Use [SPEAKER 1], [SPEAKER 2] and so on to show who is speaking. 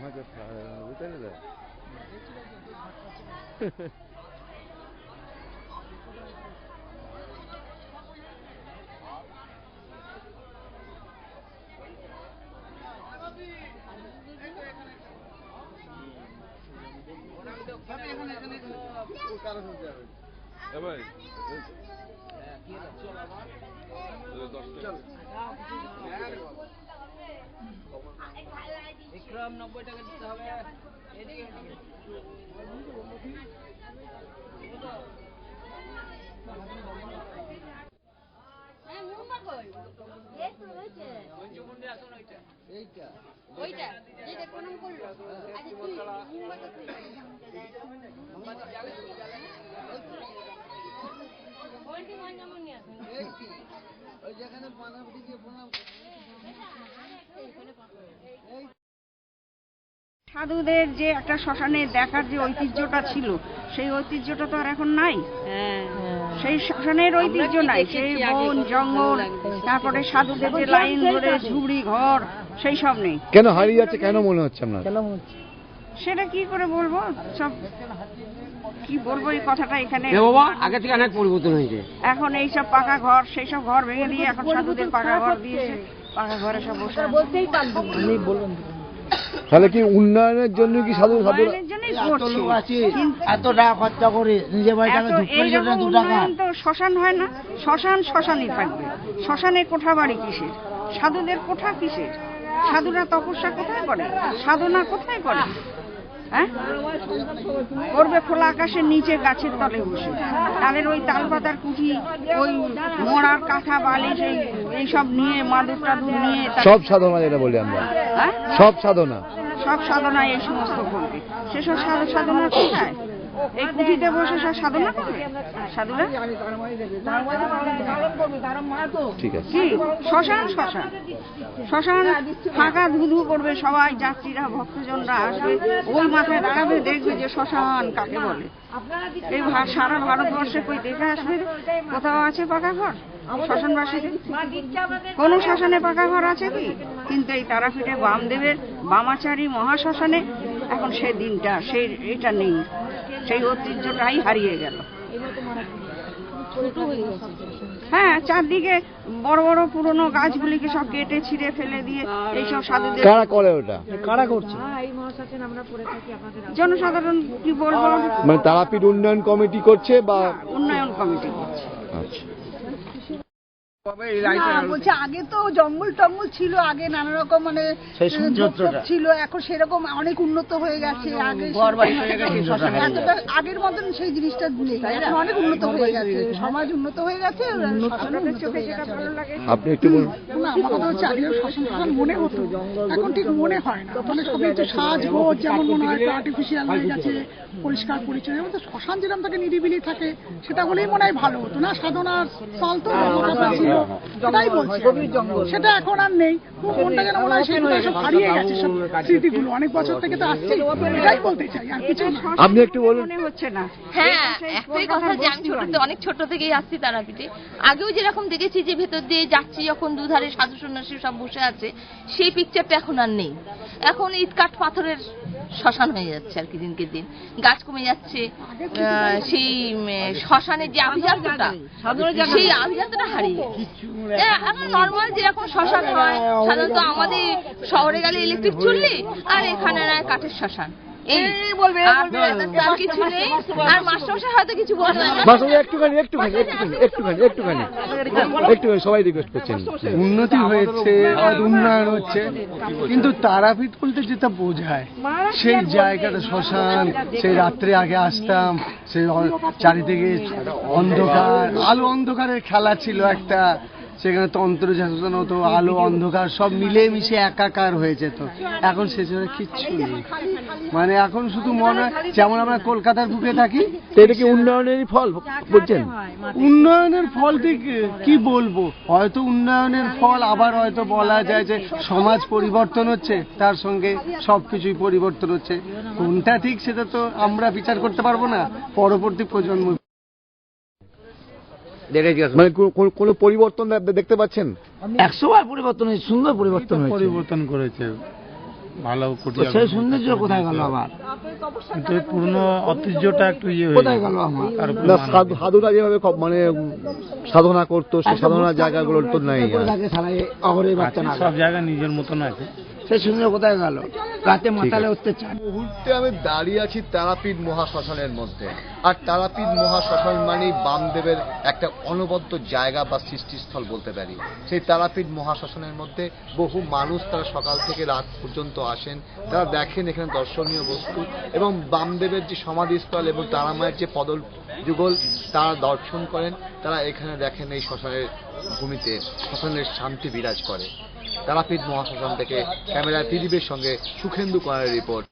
[SPEAKER 1] হয়তো উঠে নেবে এবার
[SPEAKER 2] বিক্রম নব্বই টাকা দিতে হবে। এদিকে
[SPEAKER 3] হ্যাঁ,
[SPEAKER 2] আসুন ওইটা
[SPEAKER 3] ওইটা, যেটা প্রণাম
[SPEAKER 4] সাধুদের যে একটা শ্মশানে দেখার যে ঐতিহ্যটা ছিল সেই ঐতিহ্যটা তো আর এখন নাই। সেই শ্মশানের ঐতিহ্য নাই। সেই বন জঙ্গল তারপরে সাধুদের যে লাইন ধরে ঝুড়ি ঘর সেই সব নেই।
[SPEAKER 1] কেন হারিয়ে যাচ্ছে? কেন মনে হচ্ছে আপনার?
[SPEAKER 4] সেটা কি করে বলব? সব কি বলব এই কথাটা এখানে?
[SPEAKER 2] বাবা আগে থেকে অনেক পরিবর্তন হয়েছে।
[SPEAKER 4] এখন এই সব পাকা ঘর সেই সব ঘর ভেঙে দিয়ে এখন সাধুদের পাকা ঘর দিয়েছে। পাকা ঘরে সব বসে বলতেই আছে।
[SPEAKER 1] তাহলে কি উন্নয়নের জন্য কি সাধু সাধু
[SPEAKER 5] এত টাকা খরচা করে নিজের বাড়িতে
[SPEAKER 4] এত
[SPEAKER 5] ঢুকতে
[SPEAKER 4] এইরকম
[SPEAKER 5] জন্য দু টাকা।
[SPEAKER 4] তো শ্মশান হয় না। শ্মশান শ্মশানই থাকবে। শ্মশানে কোঠা বাড়ি কিসের? সাধুদের কোঠা কিসের? সাধুরা তপস্যা কোথায় করে? সাধনা কোথায় করে? হ্যাঁ? করবে খোলা আকাশের নিচে গাছের তলে বসে। তাদের ওই তাল পাতার কুঠি ওই মোড়ার কাঁথা বালি সেই এইসব নিয়ে মাদুর টাদুর নিয়ে
[SPEAKER 1] সব সাধনা যেটা বলি আমরা। সব সাধনা।
[SPEAKER 4] সব সাধনা এই সমস্ত করবে সেসব সাধ- সাধনা কোথায়? এই কুঠিতে বসে সব সাধনা করবে সাধুরা?
[SPEAKER 1] ঠিক আছে।
[SPEAKER 4] কি? শ্মশান শ্মশান। শ্মশান ফাঁকা ধুধু করবে সবাই যাত্রীরা ভক্তজনরা আসবে। ওই মাথায় দাঁড়াবে দেখবে যে শ্মশান কাকে বলে। এই সারা ভারতবর্ষে কই দেখে আসবে? কোথাও আছে পাকা ঘর? শ্মশানবাসীদের কোন শ্মশানে পাকা ঘর আছে কি? কিন্তু এই তারাপীঠে বামদেবের বামাচারী মহাশ্মশানে এখন সেই দিনটা সেই এটা নেই। সেই ঐতিহ্যটাই হারিয়ে গেল। হ্যাঁ চারদিকে বড় বড় পুরনো গাছগুলিকে সব কেটে ছিঁড়ে ফেলে দিয়ে এইসব সাধুদের
[SPEAKER 1] কারা করে ওটা?
[SPEAKER 5] কারা করছে?
[SPEAKER 4] জনসাধারণ কি বলব?
[SPEAKER 1] মানে তারাপীঠ উন্নয়ন কমিটি করছে বা
[SPEAKER 4] উন্নয়ন কমিটি করছে।
[SPEAKER 1] আচ্ছা।
[SPEAKER 6] বলছি আগে তো জঙ্গল টঙ্গল ছিল আগে নানা রকম মানে ছিল এখন সেরকম অনেক উন্নত হয়ে গেছে আগে এতটা আগের মতন সেই জিনিসটা নেই এখন অনেক উন্নত হয়ে গেছে সমাজ উন্নত হয়ে গেছে
[SPEAKER 1] আপনি একটু বলুন।
[SPEAKER 6] না আমার কথা হচ্ছে আগে শ্মশান শ্মশান মনে হতো এখন ঠিক মনে হয় না। মানে সবই একটু সাজগোজ যেমন মনে হয় আর্টিফিশিয়াল হয়ে গেছে পরিষ্কার পরিচ্ছন্ন যেমন শ্মশান যেরকম থাকে নিরিবিলি থাকে সেটা হলেই মনে হয় ভালো হতো না? সাধনার স্থল তো ছিল সেটাই বলছি সেটা এখন আর নেই। মনটা যেন মনে হয় সেগুলো সব হারিয়ে গেছে সব স্মৃতিগুলো অনেক বছর থেকে তো আসছে এটাই বলতে চাই আর কিছু
[SPEAKER 1] আপনি একটু বলুন।
[SPEAKER 4] মনে হচ্ছে না।
[SPEAKER 7] হ্যাঁ একটাই কথা যে আমি ছোট অনেক ছোট থেকেই আসছি তারাপীঠে। আগেও যেরকম দেখেছি যে ভেতর দিয়ে যাচ্ছি যখন দুধারে সাধু সন্ন্যাসী সব বসে আছে সেই পিকচারটা এখন আর নেই। এখন ইট কাঠ পাথরের শ্মশান হয়ে যাচ্ছে আর কি দিনকে দিন গাছ কমে যাচ্ছে সেই শ্মশানের যে আভিজাত্যটা, সেই আভিজাত্যটা হারিয়ে। এখন নর্মাল যেরকম শ্মশান হয়, সাধারণত আমাদের শহরে গেলে ইলেকট্রিক চুল্লি, আর এখানে নয় কাঠের শ্মশান এই আর কিছু নেই? আর মাস্টারমশাই হয়তো কিছু বলবে না।
[SPEAKER 1] একটুখানি একটুখানি একটুখানি একটুখানি একটুখানি। একটুখানি সবাই রিকোয়েস্ট করছেন।
[SPEAKER 5] উন্নতি হয়েছে আর উন্নয়ন হচ্ছে কিন্তু তারাপীঠ বলতে যেটা বোঝায় সেই জায়গাটা শ্মশান সেই রাত্রে আগে আসতাম সেই চারিদিকে অন্ধকার আলো অন্ধকারের খেলা ছিল একটা। সেখানে তন্ত্র শাসন হতো আলো অন্ধকার সব মিলে মিশে একাকার হয়ে যেত। এখন সেজন্য কিচ্ছু নেই। মানে এখন শুধু মনে হয় যেমন আমরা কলকাতার বুকে থাকি
[SPEAKER 1] এটা কি উন্নয়নেরই ফল বলছেন
[SPEAKER 5] উন্নয়নের ফল ঠিক কি বলব? হয়তো উন্নয়নের ফল আবার হয়তো বলা যায় যে সমাজ পরিবর্তন হচ্ছে তার সঙ্গে সবকিছুই পরিবর্তন হচ্ছে। কোনটা ঠিক সেটা তো আমরা বিচার করতে পারব না। পরবর্তী প্রজন্ম
[SPEAKER 1] মানে কো- কো- কোনো পরিবর্তন দেখতে পাচ্ছেন?
[SPEAKER 8] একশো বার পরিবর্তন হয়েছে সুন্দর পরিবর্তন হয়েছে।
[SPEAKER 5] পরিবর্তন করেছে। ভালো
[SPEAKER 1] সেই সৌন্দর্য কোথায় গেল আবার?
[SPEAKER 5] পুরনো ঐতিহ্যটা একটু ইয়ে হয়ে
[SPEAKER 1] কোথায় গেল আমার
[SPEAKER 5] মানা
[SPEAKER 1] সাধু সাধুরা যেভাবে মানে সাধনা করতো সেই সাধনার জায়গাগুলো তো নাই
[SPEAKER 5] সব জায়গায় নিজের মতন আছে।
[SPEAKER 1] সেই সৌন্দর্য কোথায় গেল? রাতে মাতালে অত্যাচার
[SPEAKER 8] মুহূর্তে আমি দাঁড়িয়ে আছি তারাপীঠ মহাশ্মশানের মধ্যে। আর তারাপীঠ মহাশ্মশান মানেই বামদেবের একটা অনবদ্য জায়গা বা সৃষ্টিস্থল বলতে পারি। সেই তারাপীঠ মহাশ্মশানের মধ্যে বহু মানুষ তারা সকাল থেকে রাত পর্যন্ত আসেন। তারা দেখেন এখানে দর্শনীয় বস্তু এবং বামদেবের যে সমাধিস্থল এবং তারামায়ের যে পদল যুগল তারা দর্শন করেন। তারা এখানে দেখেন এই শ্মশানের ভূমিতে শ্মশানের শান্তি বিরাজ করে। তারাপীঠ মহাশ্মশান থেকে ক্যামেরায় ত্রিদীপের সঙ্গে সুখেন্দু করার রিপোর্ট।